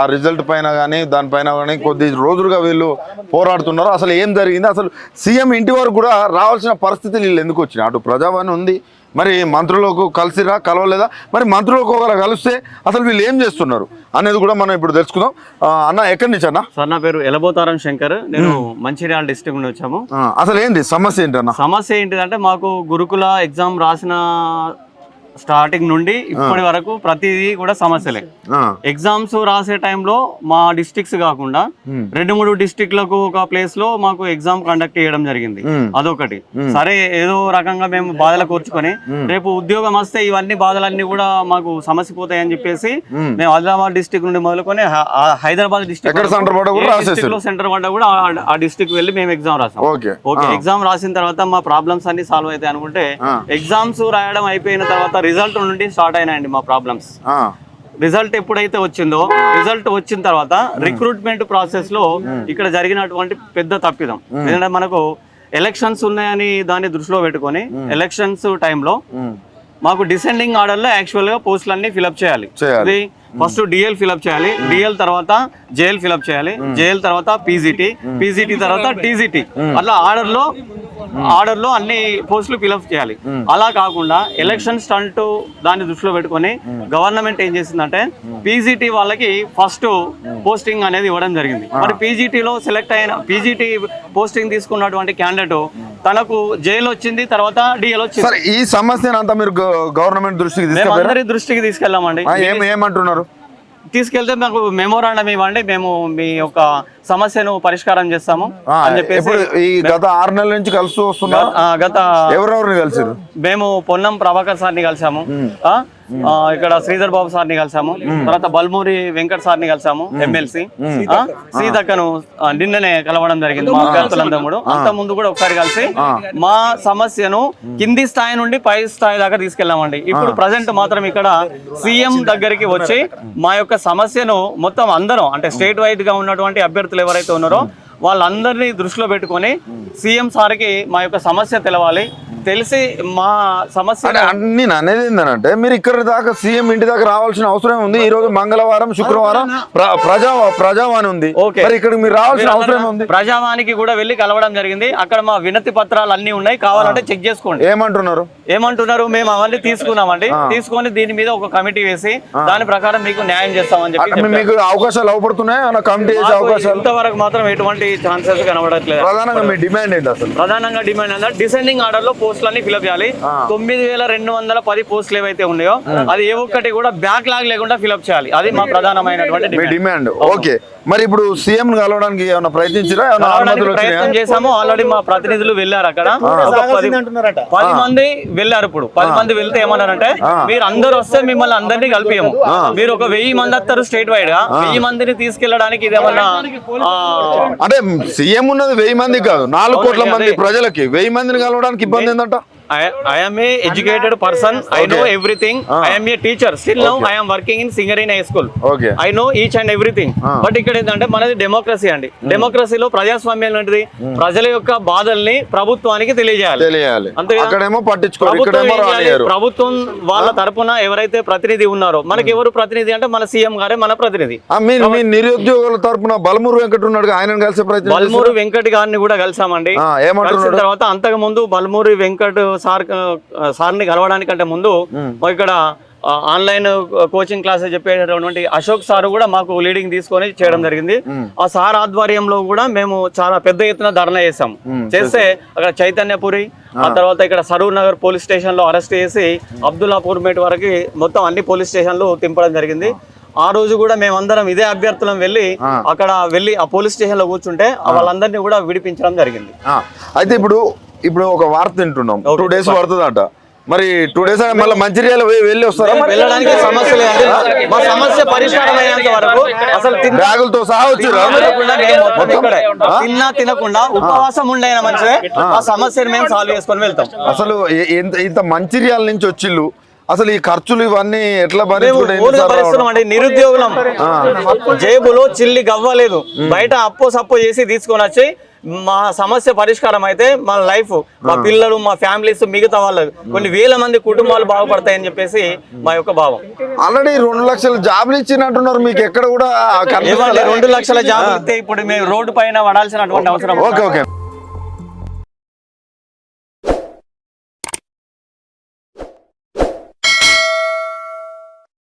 ఆ రిజల్ట్ పైన కానీ దానిపైన కానీ కొద్ది రోజులుగా వీళ్ళు పోరాడుతున్నారు. అసలు ఏం జరిగింది? అసలు సీఎం ఇంటి వరకు కూడా రావాల్సిన పరిస్థితులు వీళ్ళు ఎందుకు వచ్చినాయి? అటు ప్రజావాణి ఉంది. మరి మంత్రులకు కలిసిరా కలవలేదా? మరి మంత్రులకు ఒకరు కలిస్తే అసలు వీళ్ళు ఏం చేస్తున్నారు అనేది కూడా మనం ఇప్పుడు తెలుసుకుందాం. అన్న ఎక్కడి నుంచి అన్న? సార్ నా పేరు ఎలబోతారం శంకర్. నేను మంచిర్యాల డిస్ట్రిక్ట్ నుండి వచ్చాము. అసలు ఏంటి సమస్య ఏంటన్న సమస్య ఏంటిదంటే మాకు గురుకుల ఎగ్జామ్ రాసిన స్టార్టింగ్ నుండి ఇప్పటి వరకు ప్రతిదీ కూడా సమస్యలే. ఎగ్జామ్స్ రాసే టైంలో మా డిస్ట్రిక్ట్స్ కాకుండా రెండు మూడు డిస్ట్రిక్ట్లకు ఒక ప్లేస్లో మాకు ఎగ్జామ్ కండక్ట్ చేయడం జరిగింది. అదొకటి. సరే ఏదో రకంగా మేము బాధలు కూర్చుకొని రేపు ఉద్యోగం వస్తే ఇవన్నీ బాధలన్నీ కూడా మాకు సమస్య పోతాయని చెప్పేసి మేము. ఆదిలాబాద్ డిస్ట్రిక్ట్ నుండి మొదలుకొని హైదరాబాద్ డిస్ట్రిక్ట్ సెంటర్లో సెంటర్ పడ్డా కూడా ఆ- డిస్ట్రిక్ట్ వెళ్ళి మేము ఎగ్జామ్ రాసాం. ఓకే. ఓకే ఎగ్జామ్ రాసిన తర్వాత మా ప్రాబ్లమ్స్ అన్ని సాల్వ్ అవుతాయి అనుకుంటే. ఎగ్జామ్స్ రాయడం అయిపోయిన తర్వాత రిజల్ట్ నుండి స్టార్ట్ అయినాయండి మా ప్రాబ్లమ్స్. రిజల్ట్ ఎప్పుడైతే వచ్చిందో రిజల్ట్ వచ్చిన తర్వాత రిక్రూట్మెంట్ ప్రాసెస్లో ఇక్కడ జరిగినటువంటి పెద్ద తప్పిదం. ఎందుకంటే మనకు ఎలక్షన్స్ ఉన్నాయని దాన్ని దృష్టిలో పెట్టుకొని ఎలక్షన్స్ టైంలో మాకు డిసెండింగ్ ఆర్డర్లో యాక్చువల్గా పోస్టులన్నీ ఫిలప్ చేయాలి. చేయాలి. ఇది ఫస్ట్ డిఎల్ ఫిలప్ చేయాలి. డిఎల్ తర్వాత జేఎల్ ఫిలప్ చేయాలి. జేఎల్ తర్వాత పీజీటీ పీజీటీ తర్వాత టీజీటీ అట్లా ఆర్డర్లో ఆర్డర్లో అన్ని పోస్టులు ఫిలప్ చేయాలి అలా కాకుండా ఎలక్షన్ స్టంట్ దాన్ని దృష్టిలో పెట్టుకొని గవర్నమెంట్ ఏం చేసిందంటే పీజీటీ వాళ్ళకి ఫస్ట్ పోస్టింగ్ అనేది ఇవ్వడం జరిగింది. మరి పీజీటీ లో సెలెక్ట్ అయిన పీజీటీ పోస్టింగ్ తీసుకున్నటువంటి క్యాండిడేట్ తనకు జైలు వచ్చింది తర్వాత డిఎల్ వచ్చింది. సరే ఈ సమస్యను అంతా మీరు గవర్నమెంట్ దృష్టికి అందరి దృష్టికి తీసుకెళ్ళామండి. ఏం ఏమంటున్నారు? తీసుకెళ్తే మాకు మెమోరాండం ఇవ్వండి మేము మీ యొక్క సమస్యను పరిష్కారం చేస్తాము అని చెప్పేసి ఇప్పుడు ఈ గత ఆరు నెలల నుంచి కలుస్తూ వస్తున్నారు ఆ, గత ఎవరెవరిని కలిసారు మేము పొన్నం ప్రభాకర్ సార్ని కలిసాము. ఇక్కడ శ్రీధర్ బాబు సార్ని కలిసాము. తర్వాత బల్మూరి వెంకట్ సార్ని కలిసాము ఎమ్మెల్సీ. సీతక్కను నిన్ననే కలవడం జరిగింది మా అభ్యర్థులందరూ కూడా. అంత ముందు కూడా ఒకసారి కలిసి మా సమస్యను కింది స్థాయి నుండి పై స్థాయి దాకా తీసుకెళ్ళామండి. ఇప్పుడు ప్రజెంట్ మాత్రం ఇక్కడ సీఎం దగ్గరికి వచ్చి మా యొక్క సమస్యను మొత్తం అందరం అంటే స్టేట్ వైడ్గా ఉన్నటువంటి అభ్యర్థులు ఎవరైతే ఉన్నారో వాళ్ళందరినీ దృష్టిలో పెట్టుకొని సీఎం సార్కి మా యొక్క సమస్య తెలవాలి. తెలిసి మా సమస్య అంటే అన్ని అనేది ఏంటంటే మీరు ఇక్కడ దాకా సీఎం ఇంటి దాకా రావాల్సిన అవసరం ఉంది. ఈ రోజు మంగళవారం శుక్రవారం ప్ర- ప్రజా ప్రజావాణి ఉంది. ఓకే. మరి రావాల్సిన అవసరం ఉంది. ప్రజావానికి కూడా వెళ్ళి కలవడం జరిగింది. అక్కడ మా వినతి పత్రాలు అన్ని ఉన్నాయి. కావాలంటే చెక్ చేసుకోండి. ఏమంటున్నారు? ఏమంటున్నారు? మేము అవన్నీ తీసుకున్నామండి. తీసుకొని దీని మీద ఒక కమిటీ వేసి దాని ప్రకారం మీకు న్యాయం చేస్తామని చెప్పి అంటే మీకు అవకాశాలు అవపడుతున్నాయి? కమిటీ చేసే మాకు అవకాశాలు? ఇంతవరకు మాత్రం ఎటువంటి ఛాన్సెస్ కనబడట్లేదు. ప్రధానంగా మీ డిమాండ్ ఏంటి అసలు? ప్రధానంగా డిమాండ్ ఏంటంటే డిసెండింగ్ ఆర్డర్లో పోస్టులు అన్ని ఫిలప్ చేయాలి. తొమ్మిది వేల రెండు వందల పది పోస్టులు ఏవైతే ఉన్నాయో అది ఏ ఒక్కటి కూడా బ్యాక్ లాగ్ లేకుండా ఫిలప్ చేయాలి. అది మా ప్రధానమైనటువంటి డిమాండ్ ఓకే. మరి ఇప్పుడు సీఎం కలవడానికి ఏమైనా ప్రయత్నించిరా? ప్రయత్నం చేశాము. ఆల్రెడీ మా ప్రతినిధులు వెళ్ళారు అక్కడ. పది మంది వెళ్ళారు ఇప్పుడు. పది మంది వెళ్తే ఏమన్నారంటే మీరు అందరూ వస్తే మిమ్మల్ని అందరినీ కలిపియము. మీరు ఒక వెయ్యి మంది వస్తారు స్టేట్ వైడ్గా వెయ్యి మందిని తీసుకెళ్ళడానికి ఇది ఏమన్నా ఆ, అంటే సీఎం ఉన్నది వెయ్యి మంది కాదు. నాలుగు కోట్ల మంది ప్రజలకి. వెయ్యి మందిని కలవడానికి ఇబ్బంది ఏంటంట I am a educated person. I know everything. I am a teacher. Still now I am working in Singarin High School. Okay I know each and everything but ఇక్కడ ఏంటంటే మనది డెమోక్రసీ అండి. డెమోక్రసీలో ప్రజాస్వామ్యం ఏంటిది? ప్రజల యొక్క బాధల్ని ప్రభుత్వానికి తెలియజేయాలి. తెలియాలి. అంతే కదా? అక్కడేమో పట్టించుకోరు ప్రభుత్వం ఇక్కడేమో ఏం చేయాలి? రానియరు ప్రభుత్వం వాళ్ళ తరపున ఎవరైతే ప్రతినిధి ఉన్నారో మనకి ఎవరు ప్రతినిధి అంటే మన సీఎం గారే మన ప్రతినిధి. ఆ, మీ మీ నిరుద్యోగుల తరపున బలమూరు వెంకట ఉన్నాడు ఆయన కలిసే ప్రయత్నం బల్మూరు వెంకట్ గారిని కూడా కలిసామండి. ఆ, ఏమంటున్నాడు? కలిసిన తర్వాత అంతకు ముందు బల్మూరి వెంకట్ సార్ సార్ని కలవడానికంటే ముందు మాకు ఇక్కడ ఆన్లైన్ కోచింగ్ క్లాసెస్ చెప్పేటటువంటి అశోక్ సార్ కూడా మాకు లీడింగ్ తీసుకొని చేయడం జరిగింది. ఆ సార్ ఆధ్వర్యంలో కూడా మేము చాలా పెద్ద ఎత్తున ధర్నా చేసాం చేస్తే అక్కడ చైతన్యపురి ఆ. తర్వాత ఇక్కడ సరూర్ నగర్ పోలీస్ స్టేషన్లో అరెస్ట్ చేసి అబ్దుల్లాపూర్ మేట్ వరకు మొత్తం అన్ని పోలీస్ స్టేషన్లు తింపడం జరిగింది. ఆ. రోజు కూడా మేమందరం ఇదే అభ్యర్థులం వెళ్ళి అక్కడ వెళ్ళి ఆ పోలీస్ స్టేషన్లో కూర్చుంటే వాళ్ళందరినీ కూడా విడిపించడం జరిగింది. అయితే ఇప్పుడు ఇప్పుడు ఒక వార్త వింటున్నాం టూ డేస్ పడుతుందట. మరి టూ డేస్ మళ్ళీ మంచిర్యాల వెళ్ళి వస్తారా మరి? వెళ్ళడానికి సమస్య మా సమస్య పరిష్కారం అయ్యేంత వరకు అసలు తిన్న- బ్యాగులతో సహా ఇక్కడే. తిన్నా తినకుండా ఉపవాసం ఉండైన మంచిదే. ఆ. సమస్యను మేము సాల్వ్ చేసుకొని వెళ్తాం. అసలు ఇంత మంచిర్యాల నుంచి వచ్చిళ్ళు? అసలు ఈ ఖర్చులు ఇవన్నీ ఎట్లా భరించుకుంటే నిరుద్యోగులం. జేబులో చిల్లి గవ్వలేదు. బయట అప్పు సప్పు చేసి తీసుకొని వచ్చి మా సమస్య పరిష్కారం అయితే మా లైఫ్ మా పిల్లలు మా ఫ్యామిలీస్ మిగతా వాళ్ళు కొన్ని వేల మంది కుటుంబాలు బాగుపడతాయని చెప్పేసి మా యొక్క భావం. ఆల్రెడీ రెండు లక్షల జాబ్లు ఇచ్చినట్టున్నారు మీకు ఎక్కడ కూడా రెండు లక్షల జాబులు ఇస్తే ఇప్పుడు మేము రోడ్డు పైన పడాల్సినటువంటి అవసరం ఓకే. ఓకే